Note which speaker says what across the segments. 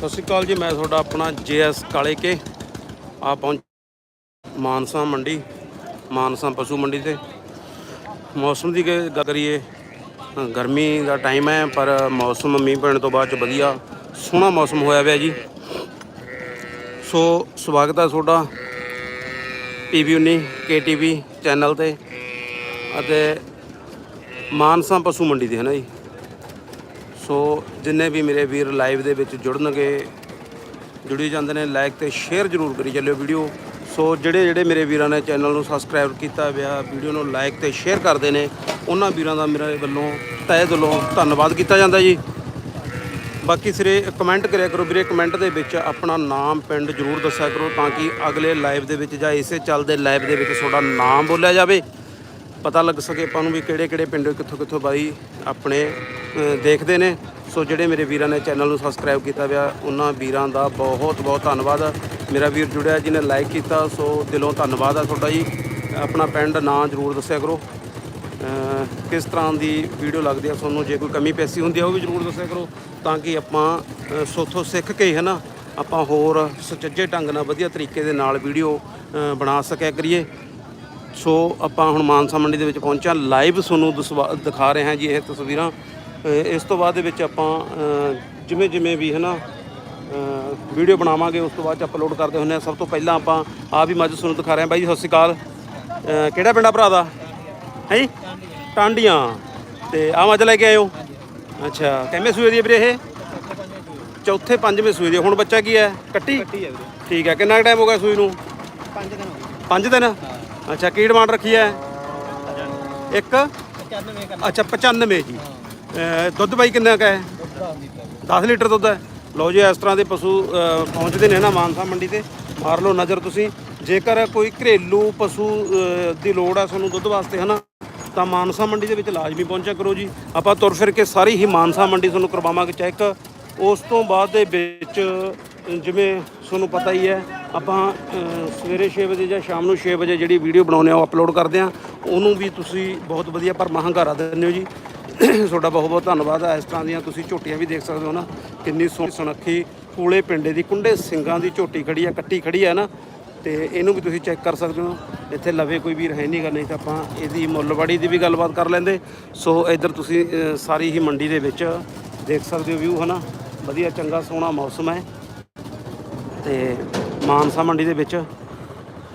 Speaker 1: ਸਤਿ ਸ਼੍ਰੀ ਅਕਾਲ ਜੀ, ਮੈਂ ਤੁਹਾਡਾ ਆਪਣਾ ਜੇਐਸ ਕਾਲੇ ਕੇ ਆ ਪਹੁੰਚ ਮਾਨਸਾ ਮੰਡੀ, ਮਾਨਸਾ ਪਸ਼ੂ ਮੰਡੀ ਤੇ। ਮੌਸਮ ਦੀ ਗ- ਗੱਲ ਕਰੀਏ ਗਰਮੀ ਦਾ ਟਾਈਮ ਹੈ, ਪਰ ਮੌਸਮ, ਮੀਂਹ ਪੈਣ ਤੋਂ ਬਾਅਦ ਚ ਵਧੀਆ ਸੋਹਣਾ ਮੌਸਮ ਹੋਇਆ ਪਿਆ ਜੀ। ਸੋ ਸਵਾਗਤ ਹੈ ਤੁਹਾਡਾ ਪੀਵੀ 19 ਕੇਟੀਵੀ ਚੈਨਲ ਤੇ ਅਤੇ ਮਾਨਸਾ ਪਸ਼ੂ ਮੰਡੀ ਤੇ, ਹੈ ਨਾ ਜੀ? ਸੋ ਜਿੰਨੇ ਵੀ ਮੇਰੇ ਵੀਰ ਲਾਈਵ ਦੇ ਵਿੱਚ ਜੁੜਨਗੇ, ਜੁੜੀ ਜਾਂਦੇ ਨੇ ਲਾਈਕ ਤੇ ਸ਼ੇਅਰ ਜ਼ਰੂਰ ਕਰੀ ਚੱਲਿਓ ਵੀਡੀਓ ਸੋ ਜਿਹੜੇ ਜਿਹੜੇ ਮੇਰੇ ਵੀਰਾਂ ਨੇ ਚੈਨਲ ਨੂੰ ਸਬਸਕ੍ਰਾਈਬ ਕੀਤਾ ਹੋਇਆ ਵੀਡੀਓ ਨੂੰ ਲਾਈਕ ਤੇ ਸ਼ੇਅਰ ਕਰਦੇ ਨੇ, ਉਹਨਾਂ ਵੀਰਾਂ ਦਾ ਮੇਰੇ ਵੱਲੋਂ ਤਹਿ ਦਿਲੋਂ ਧੰਨਵਾਦ ਕੀਤਾ ਜਾਂਦਾ ਜੀ। ਬਾਕੀ ਸਿਰੇ ਕਮੈਂਟ ਕਰਿਆ ਕਰੋ ਵੀਰੇ ਕਮੈਂਟ ਦੇ ਵਿੱਚ ਆਪਣਾ ਨਾਮ ਪਿੰਡ ਜ਼ਰੂਰ ਦੱਸਿਆ ਕਰੋ ਤਾਂ ਕਿ ਅਗਲੇ ਲਾਈਵ ਦੇ ਵਿੱਚ ਜਾਂ ਇਸੇ ਚੱਲਦੇ ਲਾਈਵ ਦੇ ਵਿੱਚ ਤੁਹਾਡਾ ਨਾਮ ਬੋਲਿਆ ਜਾਵੇ। ਪਤਾ ਲੱਗ ਸਕੇ ਆਪਾਂ ਨੂੰ ਵੀ ਕਿਹੜੇ ਕਿਹੜੇ ਪਿੰਡ ਕਿੱਥੋਂ ਕਿੱਥੋਂ ਬਾਈ ਆਪਣੇ ਦੇਖਦੇ ਨੇ। ਸੋ ਜਿਹੜੇ ਮੇਰੇ ਵੀਰਾਂ ਨੇ ਚੈਨਲ ਨੂੰ ਸਬਸਕ੍ਰਾਈਬ ਕੀਤਾ ਹੋਇਆ ਉਹਨਾਂ ਵੀਰਾਂ ਦਾ ਬਹੁਤ ਬਹੁਤ ਧੰਨਵਾਦ। ਮੇਰਾ ਵੀਰ ਜੁੜਿਆ ਜਿਹਨੇ ਲਾਈਕ ਕੀਤਾ ਸੋ ਦਿਲੋਂ ਧੰਨਵਾਦ ਆ ਤੁਹਾਡਾ ਜੀ। ਆਪਣਾ ਪਿੰਡ ਨਾਂ ਜ਼ਰੂਰ ਦੱਸਿਆ ਕਰੋ। ਕਿਸ ਤਰ੍ਹਾਂ ਦੀ ਵੀਡੀਓ ਲੱਗਦੀ ਆ ਤੁਹਾਨੂੰ ਜੇ ਕੋਈ ਕਮੀ ਪੈਸੀ ਹੁੰਦੀ ਆ ਉਹ ਵੀ ਜ਼ਰੂਰ ਦੱਸਿਆ ਕਰੋ। ਤਾਂ ਕਿ ਆਪਾਂ ਅ, ਸੋਥੋਂ ਸਿੱਖ ਕੇ ਹੈ ਨਾ ਆਪਾਂ ਹੋਰ ਸੁਚੱਜੇ ਢੰਗ ਨਾਲ ਵਧੀਆ ਤਰੀਕੇ ਦੇ ਨਾਲ ਵੀਡੀਓ ਬਣਾ ਸਕਿਆ ਕਰੀਏ। ਸੋ ਆਪਾਂ ਹੁਣ ਮਾਨਸਾ ਮੰਡੀ ਦੇ ਵਿੱਚ ਪਹੁੰਚਿਆ। ਲਾਈਵ ਤੁਹਾਨੂੰ ਦਿਖਾ ਰਹੇ ਹਾਂ ਜੀ ਇਹ ਤਸਵੀਰਾਂ। ਇਸ ਤੋਂ ਬਾਅਦ ਦੇ ਵਿੱਚ ਆਪਾਂ ਜਿਵੇਂ ਜਿਵੇਂ ਵੀ ਹੈ ਨਾ ਵੀਡੀਓ ਬਣਾਵਾਂਗੇ ਉਸ ਤੋਂ ਬਾਅਦ ਚ ਅਪਲੋਡ ਕਰਦੇ ਹੁੰਦੇ ਹਾਂ। ਸਭ ਤੋਂ ਪਹਿਲਾਂ ਆਪਾਂ ਆ ਵੀ ਮੱਝ ਤੁਹਾਨੂੰ ਦਿਖਾ ਰਹੇ ਹਾਂ। ਬਾਈ ਜੀ ਸਤਿ ਸ਼੍ਰੀ ਅਕਾਲ। ਕਿਹੜਾ ਪਿੰਡਾ ਭਰਾ ਦਾ? ਹੈ? ਜੀ ਟਾਂਡੀਆਂ। ਤੇ ਆ ਮੱਝ ਲੈ ਕੇ ਆਇਓ। ਅੱਛਾ ਕਿੰਨੇ ਸੂਏ ਦੀ ਵੀਰੇ ਇਹ? ਚੌਥੇ ਪੰਜਵੇਂ ਸੂਏ ਦੀ। ਹੁਣ ਬੱਚਾ ਕੀ ਹੈ? ਕੱਟੀ? ਠੀਕ ਹੈ ਕਿੰਨਾ ਟਾਈਮ ਹੋ ਗਿਆ ਸੂਈ ਨੂੰ?
Speaker 2: 5 ਦਿਨ ਹੋ ਗਏ।
Speaker 1: ਪੰਜ ਦਿਨ? ਅੱਛਾ ਕੀ ਡਿਮਾਂਡ ਰੱਖੀ ਹੈ? ਇੱਕ?
Speaker 2: 95 ਕਰਨਾ।
Speaker 1: ਅੱਛਾ 95 ਜੀ। ਅਹ ਦੁੱਧ ਬਾਈ ਕਿੰਨਾ ਕਾ ਹੈ? 10 ਲੀਟਰ ਦੁੱਧ ਹੈ। ਲਓ ਜੀ ਇਸ ਤਰ੍ਹਾਂ ਦੇ ਪਸ਼ੂ ਅਹ ਪਹੁੰਚਦੇ ਨੇ ਨਾ ਮਾਨਸਾ ਮੰਡੀ ਤੇ। ਮਾਰ ਲਓ ਨਜ਼ਰ ਤੁਸੀਂ। ਜੇਕਰ ਕੋਈ ਘਰੇਲੂ ਪਸ਼ੂ ਅਹ ਦੀ ਲੋੜ ਹੈ ਤੁਹਾਨੂੰ ਦੁੱਧ ਵਾਸਤੇ ਹਨਾ ਤਾਂ ਮਾਨਸਾ ਮੰਡੀ ਦੇ ਵਿੱਚ ਲਾਜ਼ਮੀ ਪਹੁੰਚਿਆ ਕਰੋ ਜੀ। ਆਪਾਂ ਤੁਰ ਫਿਰ ਕੇ ਸਾਰੀ ਹੀ ਮਾਨਸਾ ਮੰਡੀ ਤੁਹਾਨੂੰ ਕਰਵਾਵਾਂਗੇ ਚੈੱਕ। ਉਸ ਤੋਂ ਬਾਅਦ ਦੇ ਵਿੱਚ ਜਿਵੇਂ ਤੁਹਾਨੂੰ ਪਤਾ ਹੀ ਹੈ ਆਪਾਂ ਸਵੇਰੇ 6 ਵਜੇ ਜਾਂ ਸ਼ਾਮ ਨੂੰ 6 ਵਜੇ ਜਿਹੜੀ ਵੀਡੀਓ ਬਣਾਉਂਦੇ ਆ, ਉਹ ਅਪਲੋਡ ਕਰਦੇ ਆ। ਉਹਨੂੰ ਵੀ ਤੁਸੀਂ ਬਹੁਤ ਵਧੀਆ ਪਰ ਮਹੰਗਾਰਾ ਦਿੰਦੇ ਹੋ ਜੀ। ਤੁਹਾਡਾ ਬਹੁਤ ਬਹੁਤ ਧੰਨਵਾਦ ਹੈ ਇਸ ਤਰ੍ਹਾਂ ਦੀਆਂ ਤੁਸੀਂ ਝੋਟੀਆਂ ਵੀ ਦੇਖ ਸਕਦੇ ਹੋ ਨਾ। ਕਿੰਨੀ ਸੋਹਣੀ ਸੁਨੱਖੀ ਕੂਲੇ ਪਿੰਡੇ ਦੀ, ਕੁੰਡੇ ਸਿੰਘਾਂ ਦੀ ਝੋਟੀ ਖੜੀ ਆ, ਕੱਟੀ ਖੜੀ ਆ ਨਾ। ਤੇ ਇਹਨੂੰ ਵੀ ਤੁਸੀਂ ਚੈੱਕ ਕਰ ਸਕਦੇ ਹੋ। ਇੱਥੇ ਲਵੇ ਕੋਈ ਵੀਰ ਹੈ ਨਹੀਂਗਾ ਨਹੀਂ ਤਾਂ ਆਪਾਂ ਇਹਦੀ ਮੁੱਲਵਾੜੀ ਦੀ ਵੀ ਗੱਲਬਾਤ ਕਰ ਲੈਂਦੇ। ਸੋ ਇੱਧਰ ਤੁਸੀਂ ਸਾਰੀ ਹੀ ਮੰਡੀ ਦੇ ਵਿੱਚ ਦੇਖ ਸਕਦੇ ਹੋ ਵਿਊ, ਹਨਾ। ਵਧੀਆ, ਚੰਗਾ, ਸੋਹਣਾ ਮੌਸਮ ਹੈ। ਤੇ ਮਾਨਸਾ ਮੰਡੀ ਦੇ ਵਿੱਚ।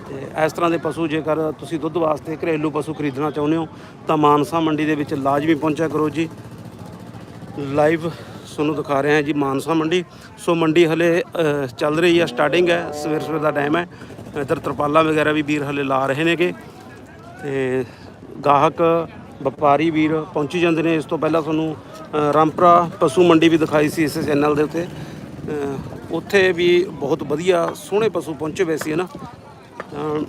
Speaker 1: ਤੇ ਇਸ ਤਰ੍ਹਾਂ ਦੇ ਪਸ਼ੂ ਜੇਕਰ ਤੁਸੀਂ ਦੁੱਧ ਵਾਸਤੇ ਘਰੇਲੂ ਪਸ਼ੂ ਖਰੀਦਣਾ ਚਾਹੁੰਦੇ ਹੋ ਤਾਂ ਮਾਨਸਾ ਮੰਡੀ ਦੇ ਵਿੱਚ ਲਾਜ਼ਮੀ ਪਹੁੰਚਿਆ ਕਰੋ ਜੀ। ਲਾਈਵ ਤੁਹਾਨੂੰ ਦਿਖਾ ਰਹੇ ਹਾਂ ਜੀ ਮਾਨਸਾ ਮੰਡੀ। ਸੋ ਮੰਡੀ ਹਲੇ ਚੱਲ ਰਹੀ ਹੈ ਸਟਾਰਟਿੰਗ ਹੈ। ਸਵੇਰ ਸਵੇਰ ਦਾ ਟਾਈਮ ਹੈ। ਇੱਧਰ ਤਰਪਾਲਾਂ ਵਗੈਰਾ ਵੀ ਵੀਰ ਹਲੇ ਲਾ ਰਹੇ ਨੇਗੇ। ਤੇ ਗਾਹਕ ਵਪਾਰੀ ਵੀਰ ਪਹੁੰਚੀ ਜਾਂਦੇ ਨੇ। ਇਸ ਤੋਂ ਪਹਿਲਾਂ ਤੁਹਾਨੂੰ ਅ, ਰਾਮਪੁਰਾ ਪਸ਼ੂ ਮੰਡੀ ਵੀ ਦਿਖਾਈ ਸੀ ਇਸ ਚੈਨਲ ਦੇ ਉੱਤੇ। ਉੱਥੇ ਵੀ ਬਹੁਤ ਵਧੀਆ ਸੋਹਣੇ ਪਸ਼ੂ ਪਹੁੰਚੇ ਹੋਏ ਸੀ ਹਨਾ ਤਾਂ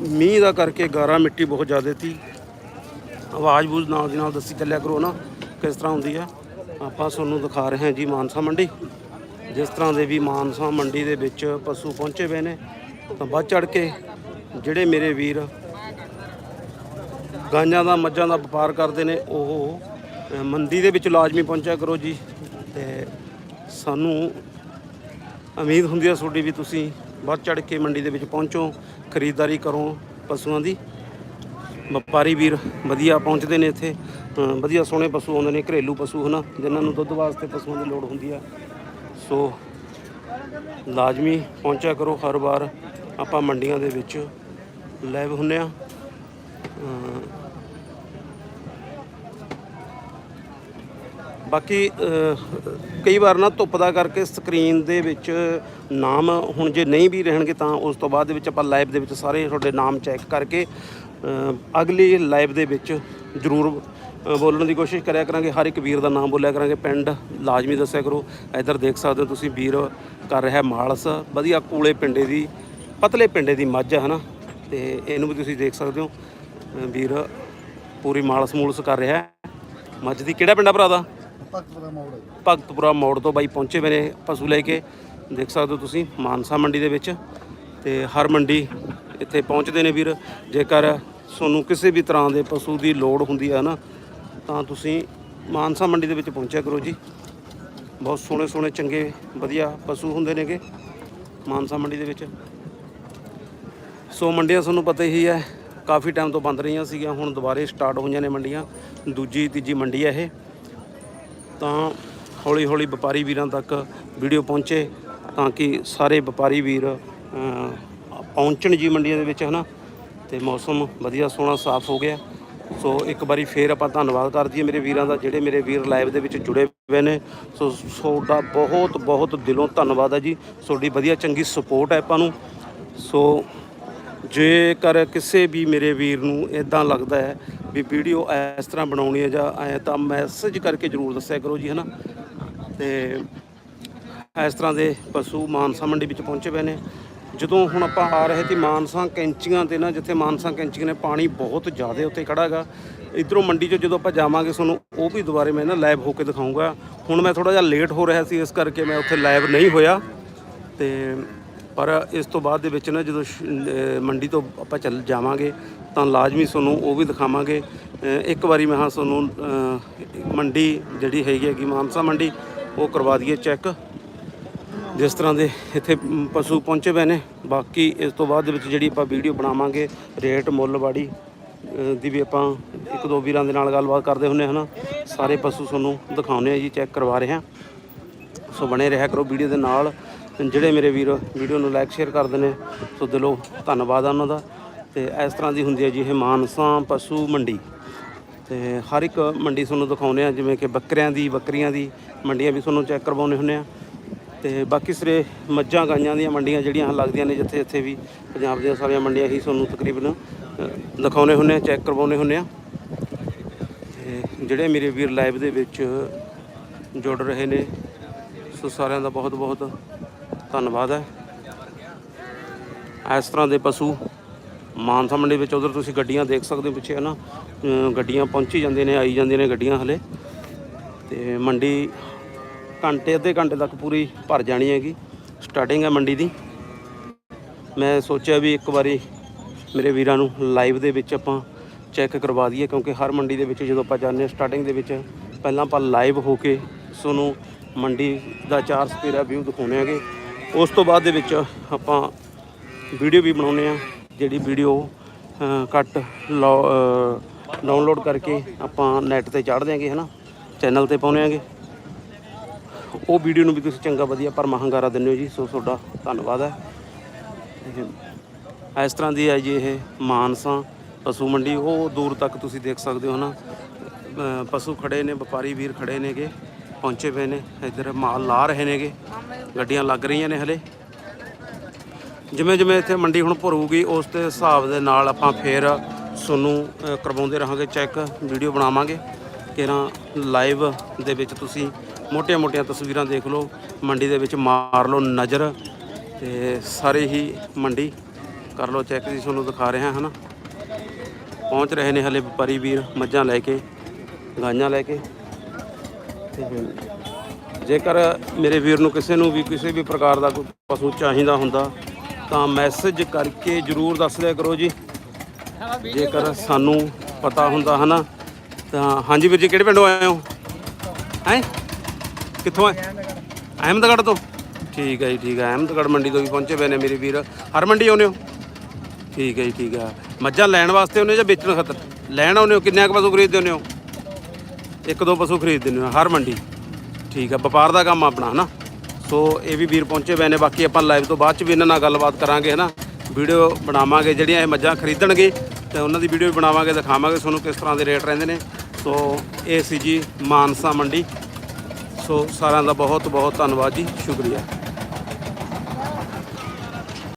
Speaker 1: ਮੀਂਹ ਦਾ ਕਰਕੇ ਗਾਰਾ ਮਿੱਟੀ ਬਹੁਤ ਜ਼ਿਆਦਾ ਸੀ। ਆਵਾਜ਼ ਬੂਝ ਨਾਲ ਦੀ ਨਾਲ ਦੱਸੀ ਚੱਲਿਆ ਕਰੋ ਨਾ? ਕਿਸ ਤਰ੍ਹਾਂ ਹੁੰਦੀ ਆ ਆਪਾਂ ਤੁਹਾਨੂੰ ਦਿਖਾ ਰਹੇ ਹਾਂ ਜੀ ਮਾਨਸਾ ਮੰਡੀ। ਜਿਸ ਤਰ੍ਹਾਂ ਦੇ ਵੀ ਮਾਨਸਾ ਮੰਡੀ ਦੇ ਵਿੱਚ ਪਸ਼ੂ ਪਹੁੰਚੇ ਹੋਏ ਨੇ, ਤਾਂ ਵੱਧ ਚੜ ਕੇ ਜਿਹੜੇ ਮੇਰੇ ਵੀਰ ਗਾਂਜਾਂ ਦਾ, ਮੱਝਾਂ ਦਾ ਵਪਾਰ ਕਰਦੇ ਨੇ, ਉਹ ਮੰਡੀ ਦੇ ਵਿੱਚ ਲਾਜ਼ਮੀ ਪਹੁੰਚਿਆ ਕਰੋ ਜੀ। ਤੇ ਸਾਨੂੰ ਉਮੀਦ ਹੁੰਦੀ ਹੈ ਤੁਹਾਡੀ ਵੀ ਤੁਸੀਂ ਵੱਧ ਚੜ ਕੇ ਮੰਡੀ ਦੇ ਵਿੱਚ ਪਹੁੰਚੋ, ਖਰੀਦਦਾਰੀ ਕਰੋ ਪਸ਼ੂਆਂ ਦੀ। ਵਪਾਰੀ ਵੀਰ ਵਧੀਆ ਪਹੁੰਚਦੇ ਨੇ ਇੱਥੇ। ਵਧੀਆ ਸੋਹਣੇ ਪਸ਼ੂ ਆਉਂਦੇ ਨੇ, ਘਰੇਲੂ ਪਸ਼ੂ, ਹਨਾ, ਜਿਨ੍ਹਾਂ ਨੂੰ ਦੁੱਧ ਵਾਸਤੇ ਪਸ਼ੂਆਂ ਦੀ ਲੋੜ ਹੁੰਦੀ ਆ। ਸੋ ਲਾਜ਼ਮੀ ਪਹੁੰਚਿਆ ਕਰੋ ਹਰ ਵਾਰ। ਆਪਾਂ ਮੰਡੀਆਂ ਦੇ ਵਿੱਚ ਲਾਈਵ ਹੁੰਨੇ ਆ। ਬਾਕੀ ਕਈ ਵਾਰ ਨਾ ਧੁੱਪ ਦਾ ਕਰਕੇ ਸਕਰੀਨ ਦੇ ਵਿੱਚ ਨਾਮ ਹੁਣ ਜੇ ਨਹੀਂ ਵੀ ਰਹਿਣਗੇ ਤਾਂ ਉਸ ਤੋਂ ਬਾਅਦ ਦੇ ਵਿੱਚ ਆਪਾਂ ਲਾਈਵ ਦੇ ਵਿੱਚ ਸਾਰੇ ਤੁਹਾਡੇ ਨਾਮ ਚੈੱਕ ਕਰਕੇ ਅਗਲੀ ਲਾਈਵ ਦੇ ਵਿੱਚ ਜ਼ਰੂਰ ਬੋਲਣ ਦੀ ਕੋਸ਼ਿਸ਼ ਕਰਿਆ ਕਰਾਂਗੇ। ਹਰ ਇੱਕ ਵੀਰ ਦਾ ਨਾਮ ਬੋਲਿਆ ਕਰਾਂਗੇ। ਪਿੰਡ ਲਾਜ਼ਮੀ ਦੱਸਿਆ ਕਰੋ। ਇੱਧਰ ਦੇਖ ਸਕਦੇ ਹੋ ਤੁਸੀਂ ਵੀਰ ਕਰ ਰਿਹਾ ਮਾਲਸ। ਵਧੀਆ ਕੂਲੇ ਪਿੰਡੇ ਦੀ, ਪਤਲੇ ਪਿੰਡੇ ਦੀ ਮੱਝ ਹੈ ਨਾ ਤੇ ਇਹਨੂੰ ਵੀ ਤੁਸੀਂ ਦੇਖ ਸਕਦੇ ਹੋ। ਵੀਰ ਪੂਰੀ ਮਾਲਸ ਮੂਲਸ ਕਰ ਰਿਹਾ ਮੱਝ ਦੀ ਕਿਹੜਾ ਪਿੰਡਾ ਭਰਾ ਦਾ?
Speaker 2: ਭਗਤਪੁਰਾ ਮੋੜ ਹੈ
Speaker 1: ਭਗਤਪੁਰਾ ਮੋੜ ਤੋਂ ਬਾਈ ਪਹੁੰਚੇ ਮੇਰੇ ਪਸ਼ੂ ਲੈ ਕੇ। ਦੇਖ ਸਕਦੇ ਹੋ ਤੁਸੀਂ, ਮਾਨਸਾ ਮੰਡੀ ਦੇ ਵਿੱਚ। ਤੇ ਹਰ ਮੰਡੀ ਇੱਥੇ ਪਹੁੰਚਦੇ ਨੇ ਵੀਰ। ਜੇਕਰ ਤੁਹਾਨੂੰ ਕਿਸੇ ਵੀ ਤਰ੍ਹਾਂ ਦੇ ਪਸ਼ੂ ਦੀ ਲੋੜ ਹੁੰਦੀ ਹੈ ਨਾ, ਤਾਂ ਤੁਸੀਂ ਮਾਨਸਾ ਮੰਡੀ ਦੇ ਵਿੱਚ ਪਹੁੰਚਿਆ ਕਰੋ ਜੀ। ਬਹੁਤ ਸੋਹਣੇ ਸੋਹਣੇ ਚੰਗੇ ਵਧੀਆ ਪਸ਼ੂ ਹੁੰਦੇ ਨੇਗੇ ਮਾਨਸਾ ਮੰਡੀ ਦੇ ਵਿੱਚ। ਸੋ ਮੰਡੀਆਂ ਤੁਹਾਨੂੰ ਪਤਾ ਹੀ ਹੈ, ਕਾਫੀ ਟਾਈਮ ਤੋਂ ਬੰਦ ਰਹੀਆਂ ਸੀਗੀਆਂ, ਹੁਣ ਦੁਬਾਰੇ ਸਟਾਰਟ ਹੋਈਆਂ ਨੇ ਮੰਡੀਆਂ। ਦੂਜੀ, ਤੀਜੀ ਮੰਡੀ ਹੈ ਇਹ। ਤਾਂ ਹੌਲੀ ਹੌਲੀ ਵਪਾਰੀ ਵੀਰਾਂ ਤੱਕ ਵੀਡੀਓ ਪਹੁੰਚੇ ਤਾਂ ਕਿ ਸਾਰੇ ਵਪਾਰੀ ਵੀਰ ਪਹੁੰਚਣ ਜੀ ਮੰਡੀਆਂ ਦੇ ਵਿੱਚ, ਹਨਾ? ਤੇ ਮੌਸਮ ਵਧੀਆ, ਸੋਹਣਾ, ਸਾਫ਼ ਹੋ ਗਿਆ। ਸੋ ਇੱਕ ਵਾਰੀ ਫੇਰ ਆਪਾਂ ਧੰਨਵਾਦ ਕਰਦੀ ਦਈਏ ਮੇਰੇ ਵੀਰਾਂ ਦਾ, ਜਿਹੜੇ ਮੇਰੇ ਵੀਰ ਲਾਈਵ ਦੇ ਵਿੱਚ ਜੁੜੇ ਹੋਏ ਨੇ। ਸੋ ਤੁਹਾਡਾ ਬਹੁਤ ਬਹੁਤ ਦਿਲੋਂ ਧੰਨਵਾਦ ਹੈ ਜੀ। ਤੁਹਾਡੀ ਵਧੀਆ, ਚੰਗੀ ਸਪੋਰਟ ਹੈ ਆਪਾਂ ਨੂੰ। ਸੋ ਜੇਕਰ ਕਿਸੇ ਵੀ ਮੇਰੇ ਵੀਰ ਨੂੰ ਇਦਾਂ ਲੱਗਦਾ ਹੈ ਵੀ ਵੀਡੀਓ ਇਸ ਤਰ੍ਹਾਂ ਬਣਾਉਣੀ ਹੈ ਜਾਂ ਐ ਤਾਂ ਮੈਸੇਜ ਕਰਕੇ ਜਰੂਰ ਦੱਸਿਆ ਕਰੋ ਜੀ, ਹਨਾ? ਤੇ ਇਸ ਤਰ੍ਹਾਂ ਦੇ ਪਸ਼ੂ ਮਾਨਸਾ ਮੰਡੀ ਵਿੱਚ ਪਹੁੰਚੇ ਪਏ ਨੇ। ਜਦੋਂ ਹੁਣ ਆਪਾਂ ਆ ਰਹੇ ਸੀ ਮਾਨਸਾ ਕੈਂਚੀਆਂ ਤੇ ਨਾ, ਜਿੱਥੇ ਮਾਨਸਾ ਕੈਂਚੀਆਂ ਨੇ ਪਾਣੀ ਬਹੁਤ ਜ਼ਿਆਦਾ ਉੱਤੇ ਖੜਾ ਹੈਗਾ। ਇਧਰੋਂ ਮੰਡੀ 'ਚ ਜਦੋਂ ਆਪਾਂ ਜਾਵਾਂਗੇ, ਤੁਹਾਨੂੰ ਉਹ ਵੀ ਦੁਬਾਰੇ ਮੈਂ ਨਾ ਲਾਈਵ ਹੋ ਕੇ ਦਿਖਾਊਂਗਾ। ਹੁਣ ਮੈਂ ਥੋੜਾ ਜਿਹਾ ਲੇਟ ਹੋ ਰਿਹਾ ਸੀ, ਇਸ ਕਰਕੇ ਮੈਂ ਉੱਥੇ ਲਾਈਵ ਨਹੀਂ ਹੋਇਆ। ਤੇ ਪਰ ਇਸ ਤੋਂ ਬਾਅਦ ਦੇ ਵਿੱਚ ਨਾ ਜਦੋਂ ਮੰਡੀ ਤੋਂ ਆਪਾਂ ਚੱਲ ਜਾਵਾਂਗੇ ਤਾਂ ਲਾਜ਼ਮੀ ਤੁਹਾਨੂੰ ਉਹ ਵੀ ਦਿਖਾਵਾਂਗੇ। ਇੱਕ ਵਾਰੀ ਮੈਂ ਹਾਂ ਤੁਹਾਨੂੰ ਮੰਡੀ ਜਿਹੜੀ ਹੈਗੀ ਹੈਗੀ ਮਾਨਸਾ ਮੰਡੀ ਉਹ ਕਰਵਾ ਦਈਏ ਚੈੱਕ ਜਿਸ ਤਰ੍ਹਾਂ ਦੇ ਇੱਥੇ ਪਸ਼ੂ ਪਹੁੰਚੇ ਪਏ ਨੇ। ਬਾਕੀ ਇਸ ਤੋਂ ਬਾਅਦ ਦੇ ਵਿੱਚ ਜਿਹੜੀ ਆਪਾਂ ਵੀਡੀਓ ਬਣਾਵਾਂਗੇ ਰੇਟ ਮੁੱਲਵਾੜੀ ਅ, ਦੀ ਵੀ ਆਪਾਂ ਇੱਕ ਦੋ ਵੀਰਾਂ ਦੇ ਨਾਲ ਗੱਲਬਾਤ ਕਰਦੇ ਹੁੰਨੇ ਹਨਾ ਸਾਰੇ ਪਸ਼ੂ ਤੁਹਾਨੂੰ ਦਿਖਾਉਂਦੇ ਆ ਜੀ ਚੈੱਕ ਕਰਵਾ ਰਹੇ ਹਾਂ। ਸੋ ਬਣੇ ਰਿਹਾ ਕਰੋ ਵੀਡੀਓ ਦੇ ਨਾਲ। ਜਿਹੜੇ ਮੇਰੇ ਵੀਰ ਵੀਡੀਓ ਨੂੰ ਲਾਈਕ ਸ਼ੇਅਰ ਕਰਦੇ ਨੇ ਸੋ ਦਿਲੋਂ ਧੰਨਵਾਦ ਆ ਉਹਨਾਂ ਦਾ। ਤੇ ਇਸ ਤਰ੍ਹਾਂ ਦੀ ਹੁੰਦੀ ਹੈ ਜੀ ਇਹ ਮਾਨਸਾ ਪਸ਼ੂ ਮੰਡੀ। ਤੇ ਹਰ ਇੱਕ ਮੰਡੀ ਤੁਹਾਨੂੰ ਦਿਖਾਉਂਦੇ ਆ ਜਿਵੇਂ ਕਿ ਬੱਕਰਿਆਂ ਦੀ ਬੱਕਰੀਆਂ ਦੀ ਮੰਡੀਆਂ ਵੀ ਤੁਹਾਨੂੰ ਚੈੱਕ ਕਰਵਾਉਂਦੇ ਹੁੰਦੇ ਆ ਤੇ ਬਾਕੀ ਸਿਰੇ ਮੱਝਾਂ ਗਾਈਆਂ ਦੀਆਂ ਮੰਡੀਆਂ ਜਿਹੜੀਆਂ ਲੱਗਦੀਆਂ ਨੇ ਜਿੱਥੇ ਜਿੱਥੇ ਵੀ ਪੰਜਾਬ ਦੀਆਂ ਸਾਰੀਆਂ ਮੰਡੀਆਂ ਹੀ ਤੁਹਾਨੂੰ ਤਕਰੀਬਨ ਅ, ਦਿਖਾਉਂਦੇ ਹੁੰਦੇ ਆ ਚੈੱਕ ਕਰਵਾਉਂਦੇ ਹੁੰਦੇ ਆ ਤੇ ਜਿਹੜੇ ਮੇਰੇ ਵੀਰ ਲਾਈਵ ਦੇ ਵਿੱਚ ਜੁੜ ਰਹੇ ਨੇ ਸੋ ਸਾਰਿਆਂ ਦਾ ਬਹੁਤ ਬਹੁਤ ਧੰਨਵਾਦ ਹੈ। ਇਸ ਤਰ੍ਹਾਂ ਦੇ ਪਸ਼ੂ ਮਾਨਸਾ ਮੰਡੀ ਵਿੱਚ ਉਧਰ ਤੁਸੀਂ ਗੱਡੀਆਂ ਦੇਖ ਸਕਦੇ ਹੋ ਪਿੱਛੇ, ਹੈ ਨਾ? ਗੱਡੀਆਂ ਪਹੁੰਚੀ ਜਾਂਦੀਆਂ ਨੇ, ਆਈ ਜਾਂਦੀਆਂ ਨੇ ਗੱਡੀਆਂ ਹਲੇ। ਤੇ ਮੰਡੀ ਘੰਟੇ, ਅੱਧੇ ਘੰਟੇ ਤੱਕ ਪੂਰੀ ਭਰ ਜਾਣੀ ਹੈਗੀ। ਸਟਾਰਟਿੰਗ ਹੈ ਮੰਡੀ ਦੀ। ਮੈਂ ਸੋਚਿਆ ਵੀ ਇੱਕ ਵਾਰੀ ਮੇਰੇ ਵੀਰਾਂ ਨੂੰ ਲਾਈਵ ਦੇ ਵਿੱਚ ਆਪਾਂ ਚੈੱਕ ਕਰਵਾ ਦਈਏ, ਕਿਉਂਕਿ ਹਰ ਮੰਡੀ ਦੇ ਵਿੱਚ ਜਦੋਂ ਆਪਾਂ ਜਾਂਦੇ ਹਾਂ ਸਟਾਰਟਿੰਗ ਦੇ ਵਿੱਚ ਪਹਿਲਾਂ ਆਪਾਂ ਲਾਈਵ ਹੋ ਕੇ ਤੁਹਾਨੂੰ ਮੰਡੀ ਦਾ ਚਾਰ ਸਪੇਰਾ ਵਿਊ ਦਿਖਾਉਣੇ ਹੈਗੇ। ਉਸ ਤੋਂ ਬਾਅਦ ਦੇ ਵਿੱਚ ਆਪਾਂ ਵੀਡੀਓ ਵੀ ਬਣਾਉਂਦੇ ਆ ਜਿਹੜੀ ਵੀਡੀਓ ਕੱਟ ਡਾਊਨਲੋਡ ਕਰਕੇ ਆਪਾਂ ਨੈਟ ਤੇ ਚਾੜ ਦਿਆਂਗੇ, ਹਨਾ? ਚੈਨਲ ਤੇ ਪਾਉਂਦੇ ਆਂਗੇ। ਉਹ ਵੀਡੀਓ ਨੂੰ ਵੀ ਤੁਸੀਂ ਚੰਗਾ ਵਧੀਆ ਪਰ ਮਹੰਗਾਰਾ ਦਿੰਦੇ ਹੋ ਜੀ, ਸੋ ਤੁਹਾਡਾ ਧੰਨਵਾਦ ਹੈ। ਇਸ ਤਰ੍ਹਾਂ ਦੀ ਹੈ ਜੀ, ਇਹ ਮਾਨਸਾ, ਪਸ਼ੂ ਮੰਡੀ, ਉਹ ਦੂਰ ਤੱਕ ਤੁਸੀਂ ਦੇਖ ਸਕਦੇ ਹੋ ਨਾ ਪਸ਼ੂ ਖੜੇ ਨੇ, ਵਪਾਰੀ ਵੀਰ ਖੜੇ ਨੇਗੇ। ਪਹੁੰਚੇ ਪਏ ਨੇ। ਇੱਧਰ ਮਾਲ ਲਾ ਰਹੇ ਨੇਗੇ। ਗੱਡੀਆਂ ਲੱਗ ਰਹੀਆਂ ਨੇ ਹਲੇ। ਜਿਵੇਂ ਜਿਵੇਂ ਇੱਥੇ ਮੰਡੀ ਹੁਣ ਭਰੂਗੀ, ਉਸ ਦੇ ਹਿਸਾਬ ਦੇ ਨਾਲ ਆਪਾਂ ਫੇਰ ਤੁਹਾਨੂੰ ਕਰਵਾਉਂਦੇ ਰਹਾਂਗੇ ਚੈੱਕ ਵੀਡੀਓ ਬਣਾਵਾਂਗੇ। ਕਿ ਨਾ ਲਾਈਵ ਦੇ ਵਿੱਚ ਤੁਸੀਂ ਮੋਟੀਆਂ-ਮੋਟੀਆਂ ਤਸਵੀਰਾਂ ਦੇਖ ਲਓ, ਮੰਡੀ ਦੇ ਵਿੱਚ ਮਾਰ ਲਓ ਨਜ਼ਰ ਤੇ ਸਾਰੇ ਹੀ ਮੰਡੀ ਕਰ ਲਓ ਚੈੱਕ ਜੀ ਤੁਹਾਨੂੰ ਦਿਖਾ ਰਿਹਾ ਹਨਾ। ਪਹੁੰਚ ਰਹੇ ਨੇ ਹਲੇ ਵਪਾਰੀ ਵੀਰ, ਮੱਝਾਂ ਲੈ ਕੇ, ਗਾਈਆਂ ਲੈ ਕੇ। ਜੇਕਰ ਮੇਰੇ ਵੀਰ ਨੂੰ ਕਿਸੇ ਨੂੰ ਵੀ ਕਿਸੇ ਵੀ ਪ੍ਰਕਾਰ ਦਾ ਕੋਈ ਪਸ਼ੂ ਚਾਹੀਦਾ ਹੁੰਦਾ, ਤਾਂ ਮੈਸੇਜ ਕਰਕੇ ਜਰੂਰ ਦੱਸ ਦਿਆ ਕਰੋ ਜੀ। ਜੇਕਰ ਸਾਨੂੰ ਪਤਾ ਹੁੰਦਾ ਹਨਾ, ਤਾਂ ਹਾਂਜੀ ਵੀਰ ਜੀ, ਕਿਹੜੇ ਪਿੰਡੋਂ ਆਏ ਹੋ? ਹੈ? ਕਿੱਥੋਂ ਆਏ? ਅਹਿਮਦਗੜ੍ਹ ਤੋਂ? ਠੀਕ ਹੈ ਜੀ, ਠੀਕ ਹੈ। ਅਹਿਮਦਗੜ੍ਹ ਮੰਡੀ ਤੋਂ ਵੀ ਪਹੁੰਚੇ ਪਏ ਨੇ ਮੇਰੇ ਵੀਰ। ਹਰ ਮੰਡੀ ਆਉਂਦੇ ਹੋ? ਠੀਕ ਹੈ ਜੀ, ਠੀਕ ਹੈ। ਮੱਝਾਂ ਲੈਣ ਵਾਸਤੇ ਆਉਂਦੇ ਜਾਂ ਵੇਚਣ ਖਾਤਰ? ਲੈਣ ਆਉਂਦੇ ਹੋ ਕਿੰਨੇ ਕੁ ਪਸ਼ੂ ਖਰੀਦਦੇ ਹੁੰਦੇ ਹੋ? ਇੱਕ ਦੋ ਪਸ਼ੂ ਖਰੀਦ ਦਿੰਦੇ ਨੇ ਹਰ ਮੰਡੀ। ਠੀਕ ਹੈ ਵਪਾਰ ਦਾ ਕੰਮ ਆਪਣਾ, ਹਨਾ? ਸੋ ਇਹ ਵੀ ਵੀਰ ਪਹੁੰਚੇ ਪਏ ਨੇ, ਬਾਕੀ ਆਪਾਂ ਲਾਈਵ ਤੋਂ ਬਾਅਦ ਚ ਵੀ ਇਹਨਾਂ ਨਾਲ ਗੱਲਬਾਤ ਕਰਾਂਗੇ, ਹਨਾ? ਵੀਡੀਓ ਬਣਾਵਾਂਗੇ, ਜਿਹੜੀਆਂ ਇਹ ਮੱਝਾਂ ਖਰੀਦਣਗੇ, ਤੇ ਉਹਨਾਂ ਦੀ ਵੀਡੀਓ ਵੀ ਬਣਾਵਾਂਗੇ, ਦਿਖਾਵਾਂਗੇ ਤੁਹਾਨੂੰ ਕਿਸ ਤਰ੍ਹਾਂ ਦੇ ਰੇਟ ਰਹਿੰਦੇ ਨੇ। ਸੋ ਇਹ ਸੀ ਜੀ ਮਾਨਸਾ ਮੰਡੀ। ਸੋ ਸਾਰਿਆਂ ਦਾ ਬਹੁਤ ਬਹੁਤ ਧੰਨਵਾਦ ਜੀ, ਸ਼ੁਕਰੀਆ।